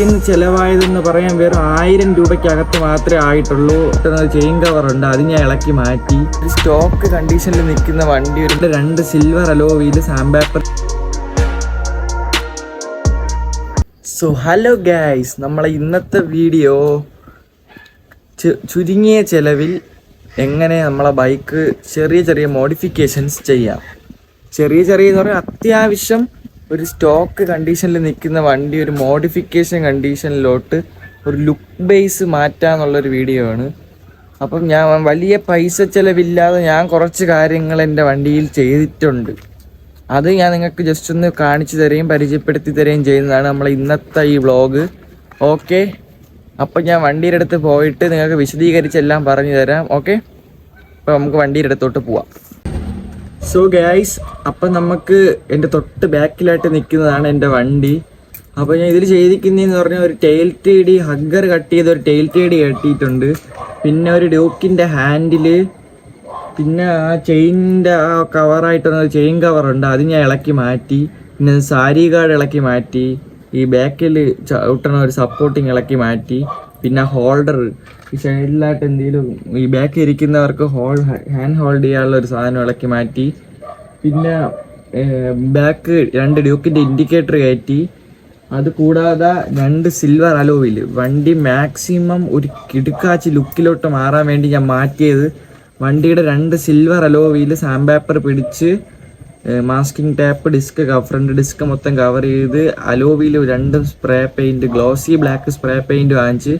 ഇന്ന് ചിലവായതെന്ന് പറയാൻ വെറും ആയിരം രൂപയ്ക്കകത്ത് മാത്രമേ ആയിട്ടുള്ളൂ. ചെയിൻ കവർ ഉണ്ട് അത് ഞാൻ ഇളക്കി മാറ്റി. ഒരു സ്റ്റോക്ക് കണ്ടീഷനിൽ നിൽക്കുന്ന വണ്ടി ഒരു രണ്ട് silver alloy wheel sandpaper so hello guys നമ്മളെ ഇന്നത്തെ വീഡിയോ ചുരുങ്ങിയ ചിലവിൽ എങ്ങനെ നമ്മളെ ബൈക്ക് ചെറിയ ചെറിയ മോഡിഫിക്കേഷൻസ് ചെയ്യാം. ചെറിയ ചെറിയ എന്ന് പറഞ്ഞാൽ അത്യാവശ്യം ഒരു സ്റ്റോക്ക് കണ്ടീഷനിൽ നിൽക്കുന്ന വണ്ടി ഒരു മോഡിഫിക്കേഷൻ കണ്ടീഷനിലോട്ട് ഒരു ലുക്ക് ബേസ് മാറ്റാന്നുള്ളൊരു വീഡിയോ ആണ്. അപ്പം ഞാൻ വലിയ പൈസ ചിലവില്ലാതെ ഞാൻ കുറച്ച് കാര്യങ്ങൾ എന്റെ വണ്ടിയിൽ ചെയ്തിട്ടുണ്ട്. അത് ഞാൻ നിങ്ങൾക്ക് ജസ്റ്റ് ഒന്ന് കാണിച്ചു തരുകയും പരിചയപ്പെടുത്തി തരുകയും ചെയ്യുന്നതാണ് നമ്മൾ ഇന്നത്തെ ഈ വ്ളോഗ് ഓക്കെ അപ്പം ഞാൻ വണ്ടിയുടെ അടുത്ത് പോയിട്ട് നിങ്ങൾക്ക് വിശദീകരിച്ചെല്ലാം പറഞ്ഞു തരാം. ഓക്കെ അപ്പോൾ നമുക്ക് വണ്ടിയുടെ അടുത്തോട്ട് പോവാം. സോ ഗൈസ് അപ്പം നമുക്ക് എന്റെ തൊട്ട് ബാക്കിലായിട്ട് നിൽക്കുന്നതാണ് എന്റെ വണ്ടി. അപ്പോൾ ഞാൻ ഇതിൽ ചെയ്തിരിക്കുന്നതെന്ന് പറഞ്ഞാൽ ഒരു tail tidy hugger cut ചെയ്ത് ഒരു ടെയിൽ ടി ഡി കെട്ടിയിട്ടുണ്ട്. പിന്നെ ഒരു ഡ്യൂക്കിന്റെ ഹാൻഡിൽ പിന്നെ ആ ചെയിനിന്റെ ആ കവറായിട്ടുള്ള ചെയിൻ കവറുണ്ട് അത് ഞാൻ ഇളക്കി മാറ്റി. പിന്നെ സാരി കാർഡ് ഇളക്കി മാറ്റി. ഈ ബാക്കിൽ ചവിട്ടണ ഒരു സപ്പോർട്ടിങ് ഇളക്കി മാറ്റി. പിന്നെ ഹോൾഡർ ഈ സൈഡിലായിട്ട് എന്തെങ്കിലും ഈ ബാക്ക് ഇരിക്കുന്നവർക്ക് ഹോൾ ഹാൻഡ് ഹോൾഡ് ചെയ്യാനുള്ള ഒരു സാധനം ഇളക്കി മാറ്റി. പിന്നെ ബാക്ക് രണ്ട് ഡ്യൂക്കിന്റെ ഇൻഡിക്കേറ്റർ കയറ്റി. അത് കൂടാതെ രണ്ട് സിൽവർ അലോവിൽ വണ്ടി മാക്സിമം ഒരു കിടുക്കാച്ചി ലുക്കിലോട്ട് മാറാൻ വേണ്ടി ഞാൻ മാറ്റിയത്. വണ്ടിയുടെ രണ്ട് സിൽവർ അലോവിയിൽ സാംപേപ്പർ പിടിച്ച് masking tape disc front disc മൊത്തം കവർ ചെയ്ത് അലോവിയിൽ രണ്ടും spray paint glossy black spray paint വാങ്ങിച്ച്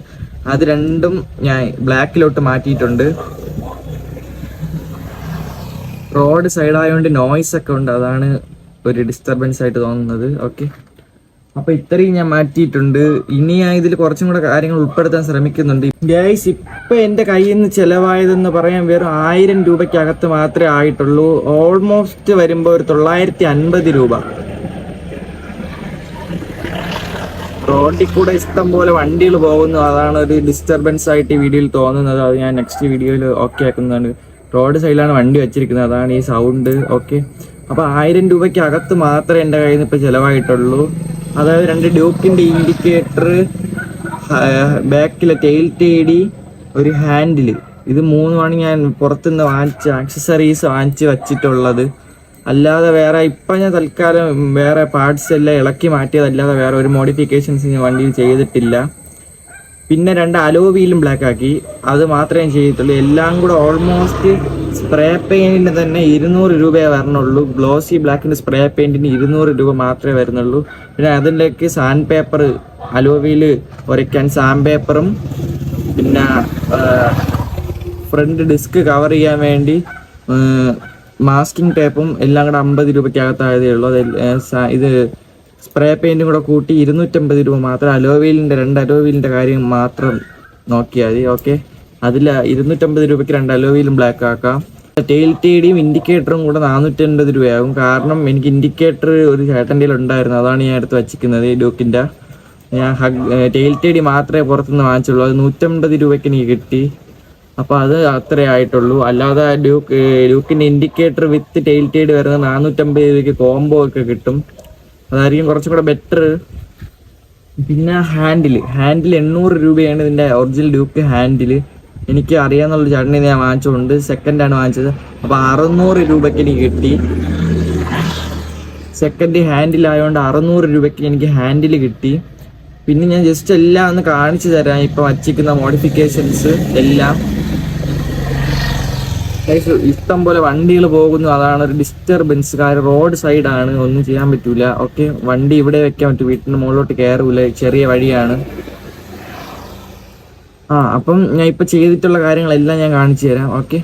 അത് രണ്ടും ഞാൻ ബ്ലാക്കിലോട്ട് മാറ്റിയിട്ടുണ്ട്. റോഡ് സൈഡായതുകൊണ്ട് നോയ്സ് ഒക്കെ ഉണ്ട്. അതാണ് ഒരു ഡിസ്റ്റർബൻസ് ആയിട്ട് തോന്നുന്നത്. ഓക്കെ അപ്പൊ ഇത്രയും ഞാൻ മാറ്റിയിട്ടുണ്ട്. ഇനി ഞാൻ ഇതിൽ കുറച്ചും കൂടെ കാര്യങ്ങൾ ഉൾപ്പെടുത്താൻ ശ്രമിക്കുന്നുണ്ട്. ഗൈസ് ഇപ്പൊ എന്റെ കയ്യിൽ നിന്ന് ചെലവായതെന്ന് പറയാൻ വെറും ആയിരം രൂപയ്ക്കകത്ത് മാത്രമേ ആയിട്ടുള്ളൂ. ഓൾമോസ്റ്റ് വരുമ്പോ ഒരു തൊള്ളായിരത്തി അൻപത് രൂപ. റോഡിൽ കൂടെ ഇഷ്ടം പോലെ വണ്ടികൾ പോകുന്നു. അതാണ് ഒരു ഡിസ്റ്റർബൻസ് ആയിട്ട് ഈ വീഡിയോയിൽ തോന്നുന്നത്. അത് ഞാൻ നെക്സ്റ്റ് വീഡിയോയിൽ ഓക്കെ ആക്കുന്നതാണ്. റോഡ് സൈഡിലാണ് വണ്ടി വെച്ചിരിക്കുന്നത്. അതാണ് ഈ സൗണ്ട് ഓക്കെ അപ്പൊ ആയിരം രൂപയ്ക്ക് അകത്ത് മാത്രമേ എന്റെ കയ്യിൽ നിന്ന് ഇപ്പൊ ചെലവായിട്ടുള്ളൂ. അതായത് രണ്ട് ഡ്യൂക്കിന്റെ ഇൻഡിക്കേറ്റർ ബാക്കിലെ ടെയിൽ ടേഡി ഒരു ഹാൻഡിൽ ഇത് മൂന്നുമാണ് ഞാൻ പുറത്തുനിന്ന് വാങ്ങിച്ച ആക്സസറീസ് വാങ്ങിച്ച് വച്ചിട്ടുള്ളത്. അല്ലാതെ വേറെ ഇപ്പം ഞാൻ തൽക്കാലം വേറെ പാർട്സ് എല്ലാം ഇളക്കി മാറ്റിയതല്ലാതെ വേറെ ഒരു മോഡിഫിക്കേഷൻസ് ഞാൻ വണ്ടിയിൽ ചെയ്തിട്ടില്ല. പിന്നെ രണ്ട് അലോ വീലും ബ്ലാക്ക് ആക്കി. അത് മാത്രമേ ചെയ്തിട്ടുള്ളൂ. എല്ലാം കൂടെ ഓൾമോസ്റ്റ് സ്പ്രേ പെയിന്റിന് തന്നെ ഇരുന്നൂറ് രൂപയെ വരണുള്ളൂ. ഗ്ലോസി ബ്ലാക്കിന്റെ സ്പ്രേ പെയിന്റിന് ഇരുന്നൂറ് രൂപ മാത്രമേ വരുന്നുള്ളൂ. പിന്നെ അതിലേക്ക് സാൻഡ് പേപ്പർ അലോ വീൽ ഉരയ്ക്കാൻ സാൻഡ് പേപ്പറും പിന്നെ ഫ്രണ്ട് ഡിസ്ക് കവർ ചെയ്യാൻ വേണ്ടി മാസ്കിംഗ് ടേപ്പും എല്ലാം കൂടെ അമ്പത് രൂപയ്ക്കകത്തായതേ ഉള്ളൂ. അത് ഇത് സ്പ്രേ പെയിന്റും കൂടെ കൂട്ടി ഇരുന്നൂറ്റമ്പത് രൂപ മാത്രം അലോവീലിന്റെ രണ്ട് അലോവീലിന്റെ കാര്യം മാത്രം നോക്കിയാൽ മതി ഓക്കെ? അതിൽ ഇരുന്നൂറ്റമ്പത് രൂപയ്ക്ക് രണ്ട് അലോവീലും ബ്ലാക്ക് ആക്കാം. ടെയിൽ ടീഡിയും ഇൻഡിക്കേറ്ററും കൂടെ നാനൂറ്റൻപത് രൂപയാകും. കാരണം എനിക്ക് ഇൻഡിക്കേറ്റർ ഒരു ചേട്ടന്റെ ഉണ്ടായിരുന്നു. അതാണ് ഞാൻ എടുത്ത് വച്ചിരിക്കുന്നത് ഡ്യൂക്കിന്റെ ഞാൻ ഹഗ് ടെയിൽ ടീഡി മാത്രമേ പുറത്തുനിന്ന് വാങ്ങിച്ചുള്ളൂ. അത് നൂറ്റമ്പത് രൂപയ്ക്ക് എനിക്ക് കിട്ടി. അപ്പോൾ അത് അത്രേ ആയിട്ടുള്ളൂ. അല്ലാതെ ഡ്യൂക്ക് ഡ്യൂക്കിന്റെ ഇൻഡിക്കേറ്റർ വിത്ത് ടെയിൽ ടീഡ് വരുന്നത് നാനൂറ്റമ്പത് രൂപയ്ക്ക് കോംബോ ഒക്കെ കിട്ടും. അതായിരിക്കും കുറച്ചും കൂടെ ബെറ്റർ പിന്നെ ഹാൻഡിൽ ഹാൻഡിൽ എണ്ണൂറ് രൂപയാണ് ഇതിന്റെ ഒറിജിനൽ ഡ്യൂക്ക് ഹാൻഡിൽ എനിക്ക് അറിയാമെന്നുള്ള ചേട്ടനെ ഞാൻ വാങ്ങിച്ചുകൊണ്ട് സെക്കൻഡാണ് വാങ്ങിച്ചത്. അപ്പോൾ അറുന്നൂറ് രൂപയ്ക്ക് എനിക്ക് കിട്ടി. സെക്കൻഡ് ഹാൻഡിൽ ആയതുകൊണ്ട് അറുന്നൂറ് രൂപയ്ക്ക് എനിക്ക് ഹാൻഡിൽ കിട്ടി. പിന്നെ ഞാൻ ജസ്റ്റ് എല്ലാം ഒന്ന് കാണിച്ചു തരാം. ഇപ്പം വച്ചിരിക്കുന്ന മോഡിഫിക്കേഷൻസ് എല്ലാം. ഇഷ്ടം പോലെ വണ്ടികൾ പോകുന്നു. അതാണ് ഒരു ഡിസ്റ്റർബൻസ് കാര്യം റോഡ് സൈഡാണ് ഒന്നും ചെയ്യാൻ പറ്റൂല. ഓക്കെ വണ്ടി ഇവിടെ വെക്കാൻ പറ്റും. വീട്ടിന് മുകളിലോട്ട് കയറൂല ചെറിയ വഴിയാണ്. ആ അപ്പം ഞാൻ ഇപ്പൊ ചെയ്തിട്ടുള്ള കാര്യങ്ങളെല്ലാം ഞാൻ കാണിച്ചു തരാം. ഓക്കെ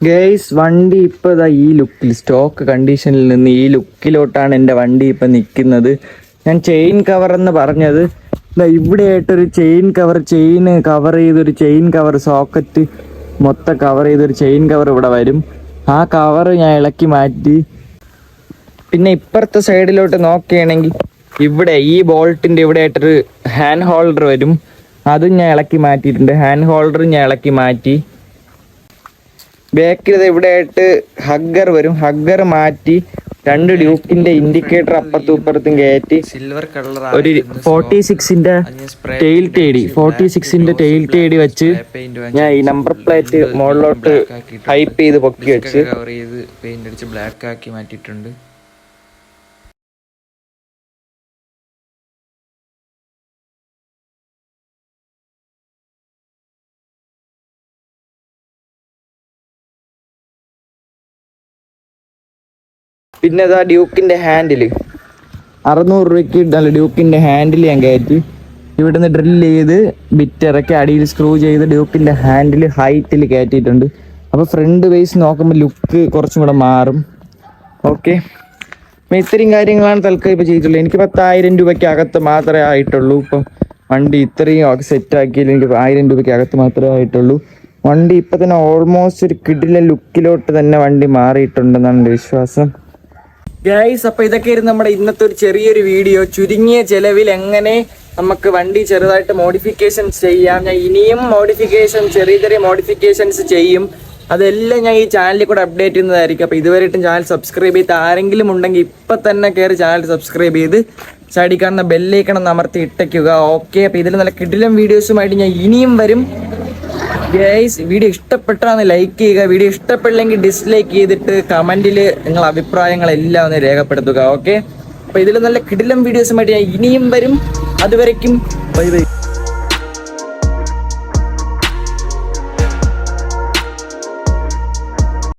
ഗേയ്സ് വണ്ടി ഇപ്പൊ ഇതാ ഈ ലുക്കിൽ സ്റ്റോക്ക് കണ്ടീഷനിൽ നിന്ന് ഈ ലുക്കിലോട്ടാണ് എന്റെ വണ്ടി ഇപ്പൊ നിൽക്കുന്നത്. ഞാൻ ചെയിൻ കവർ എന്ന് പറഞ്ഞത് ദാ ഇവിടെയായിട്ടൊരു ചെയിൻ കവർ ചെയിൻ കവർ ചെയ്തൊരു ചെയിൻ കവർ സോക്കറ്റ് മൊത്തം കവർ ചെയ്തൊരു ചെയിൻ കവർ ഇവിടെ വരും. ആ കവർ ഞാൻ ഇളക്കി മാറ്റി. പിന്നെ ഇപ്പുറത്തെ സൈഡിലോട്ട് നോക്കുകയാണെങ്കിൽ ഇവിടെ ഈ ബോൾട്ടിന്റെ ഇവിടെ ആയിട്ടൊരു ഹാൻഡ് ഹോൾഡർ വരും. അതും ഞാൻ ഇളക്കി മാറ്റിയിട്ടുണ്ട്. ഹാൻഡ് ഹോൾഡർ ഞാൻ ഇളക്കി മാറ്റി. ബാക്കിൽ ഇവിടെ ആയിട്ട് ഹഗ്ഗർ വരും. ഹഗ്ഗർ മാറ്റി രണ്ട് ഡ്യൂക്കിന്റെ ഇൻഡിക്കേറ്റർ അപ്പുറത്തും ഇപ്പുറത്തും കയറ്റി സിൽവർ കളർ ഒരു ഫോർട്ടി സിക്സിന്റെ ടെയിൽ ടേഡി ഫോർട്ടി സിക്സിന്റെ ടെയിൽ ടേഡി വെച്ച് ഞാൻ ഈ നമ്പർ പ്ലേറ്റ് മുകളിലോട്ട് ഹൈപ്പ് ചെയ്ത് പൊക്കി വെച്ച് പെയിന്റ് അടിച്ച് ബ്ലാക്ക് ആക്കി മാറ്റിയിട്ടുണ്ട്. പിന്നെ അതാ ഡ്യൂക്കിന്റെ ഹാൻഡിൽ. അറുന്നൂറ് രൂപയ്ക്ക് നല്ല ഡ്യൂക്കിന്റെ ഹാൻഡിൽ ഞാൻ കയറ്റി. ഇവിടുന്ന് ഡ്രിൽ ചെയ്ത് ബിറ്റ് ഇറക്കി അടിയിൽ സ്ക്രൂ ചെയ്ത് ഡ്യൂക്കിന്റെ ഹാൻഡിൽ ഹൈറ്റിൽ കയറ്റിയിട്ടുണ്ട്. അപ്പോൾ ഫ്രണ്ട് ബേസ് നോക്കുമ്പോൾ ലുക്ക് കുറച്ചും കൂടെ മാറും. ഓക്കെ. അപ്പം ഇത്രയും കാര്യങ്ങളാണ് തൽക്കാലം ഇപ്പൊ ചെയ്തിട്ടുള്ളത്. എനിക്ക് പത്തായിരം രൂപയ്ക്ക് അകത്ത് മാത്രമേ ആയിട്ടുള്ളൂ. ഇപ്പൊ വണ്ടി ഇത്രയും സെറ്റ് ആക്കിയാൽ എനിക്ക് ആയിരം രൂപയ്ക്ക് അകത്ത് മാത്രമേ ആയിട്ടുള്ളൂ. വണ്ടി ഇപ്പം തന്നെ ഓൾമോസ്റ്റ് ഒരു കിടിലെ ലുക്കിലോട്ട് തന്നെ വണ്ടി മാറിയിട്ടുണ്ടെന്നാണ് എന്റെ വിശ്വാസം. ഗൈസ് അപ്പൊ ഇതൊക്കെയായിരുന്നു നമ്മുടെ ഇന്നത്തെ ഒരു ചെറിയൊരു വീഡിയോ ചുരുങ്ങിയ ചെലവിൽ എങ്ങനെ നമുക്ക് വണ്ടി ചെറുതായിട്ട് മോഡിഫിക്കേഷൻ ചെയ്യാം. ഞാൻ ഇനിയും മോഡിഫിക്കേഷൻ ചെറിയ ചെറിയ മോഡിഫിക്കേഷൻസ് ചെയ്യും. അതെല്ലാം ഞാൻ ഈ ചാനലിൽ കൂടെ അപ്ഡേറ്റ് ചെയ്യുന്നതായിരിക്കും. അപ്പോൾ ഇതുവരെയായിട്ടും ചാനൽ സബ്സ്ക്രൈബ് ചെയ്ത് ആരെങ്കിലും ഉണ്ടെങ്കിൽ ഇപ്പം തന്നെ കയറി ചാനൽ സബ്സ്ക്രൈബ് ചെയ്ത് സൈഡിൽ കാണുന്ന ബെല്ലേക്കണം അമർത്തി ഇട്ടയ്ക്കുക ഓക്കെ അപ്പോൾ ഇതിൽ നല്ല കിടിലം വീഡിയോസുമായിട്ട് ഞാൻ ഇനിയും വരും. ഗൈസ് വീഡിയോ ഇഷ്ടപ്പെട്ടാന്ന് ലൈക്ക് ചെയ്യുക. വീഡിയോ ഇഷ്ടപ്പെടില്ലെങ്കിൽ ഡിസ്ലൈക്ക് ചെയ്തിട്ട് കമന്റിൽ നിങ്ങൾ അഭിപ്രായങ്ങളെല്ലാം ഒന്ന് രേഖപ്പെടുത്തുക ഓക്കെ അപ്പൊ ഇതിൽ നല്ല കിടിലം വീഡിയോസുമായിട്ട് ഞാൻ ഇനിയും വരും. അതുവരയ്ക്കും ബൈ ബൈ